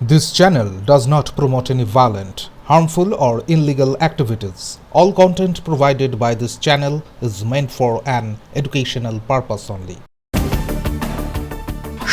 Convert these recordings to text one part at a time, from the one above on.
This channel does not promote any violent, harmful, or illegal activities. All content provided by this channel is meant for an educational purpose only.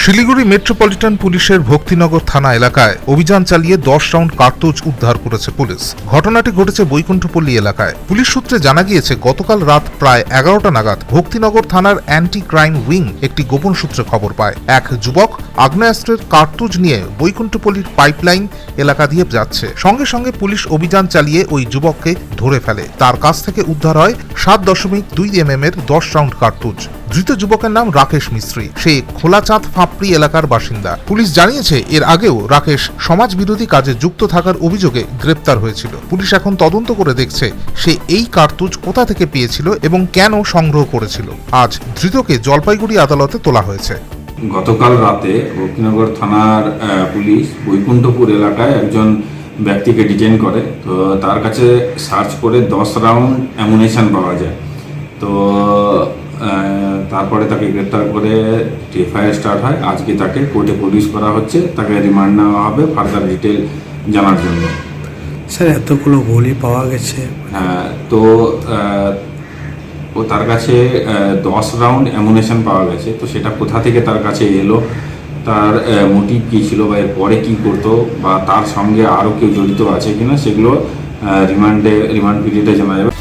Siliguri metropolitan পুলিশের ভক্তিনগর থানা এলাকায় অভিযান চালিয়ে দশ round কার্তুজ উদ্ধার করেছে police ঘটনাটি ঘটেছে বৈকুণ্ঠপল্লী এলাকায় পুলিশ সূত্রে জানা গিয়েছে গতকাল রাত প্রায় এগারোটা নাগাদ ভক্তিনগর থানার অ্যান্টি ক্রাইম উইং একটি গোপন সূত্রে খবর পায় এক যুবক আগ্নেয়াস্ত্রের কার্তুজ নিয়ে বৈকুণ্ঠপল্লীর পাইপলাইন এলাকা দিয়ে যাচ্ছে। সঙ্গে সঙ্গে পুলিশ অভিযান চালিয়ে ওই যুবককে ধরে ফেলে। তার কাছ থেকে উদ্ধার হয় সাত দশমিক দুই এমএম এর দশ রাউন্ড কার্তুজ। ধৃত যুবকের নাম রাকেশ মিস্ত্রি। সে খোলাচাঁদ ফাঁপড়ি এলাকার বাসিন্দা। পুলিশ জানিয়েছে, এর আগেও রাকেশ সমাজ বিরোধী কাজে যুক্ত থাকার অভিযোগে গ্রেপ্তার হয়েছিল। পুলিশ এখন তদন্ত করে দেখছে, সে এই কার্তুজ কোথা থেকে পেয়েছিল এবং কেন সংগ্রহ করেছিল। আজ ধৃতকে জলপাইগুড়ি আদালতে তোলা হয়েছে। গতকাল রাতে ভক্তিনগর থানার পুলিশ বৈকুণ্ঠপুর এলাকায় একজন ব্যক্তিকে ডিটেন করে। তো তার কাছে সার্চ করে দশ রাউন্ড অ্যামুনেশন পাওয়া যায়। তো তারপরে তাকে গ্রেপ্তার করে এফআইআর স্টার্ট হয়। আজকে তাকে কোর্টে পুলিশ করা হচ্ছে। তাকে রিমান্ড নেওয়া হবে ফার্দার ডিটেল জানার জন্য। স্যার এতগুলো গুলি পাওয়া গেছে। হ্যাঁ, তো ও তার কাছে দশ রাউন্ড অ্যামুনেশন পাওয়া গেছে। তো সেটা কোথা থেকে তার কাছে এলো? তার মোটিভ কী ছিল বা এর পরে কী করতো? বা তার সঙ্গে আরও কেউ জড়িত আছে কিনা? সেগুলো রিমান্ডে রিমান্ড পিরিয়ডে জানা যাবে।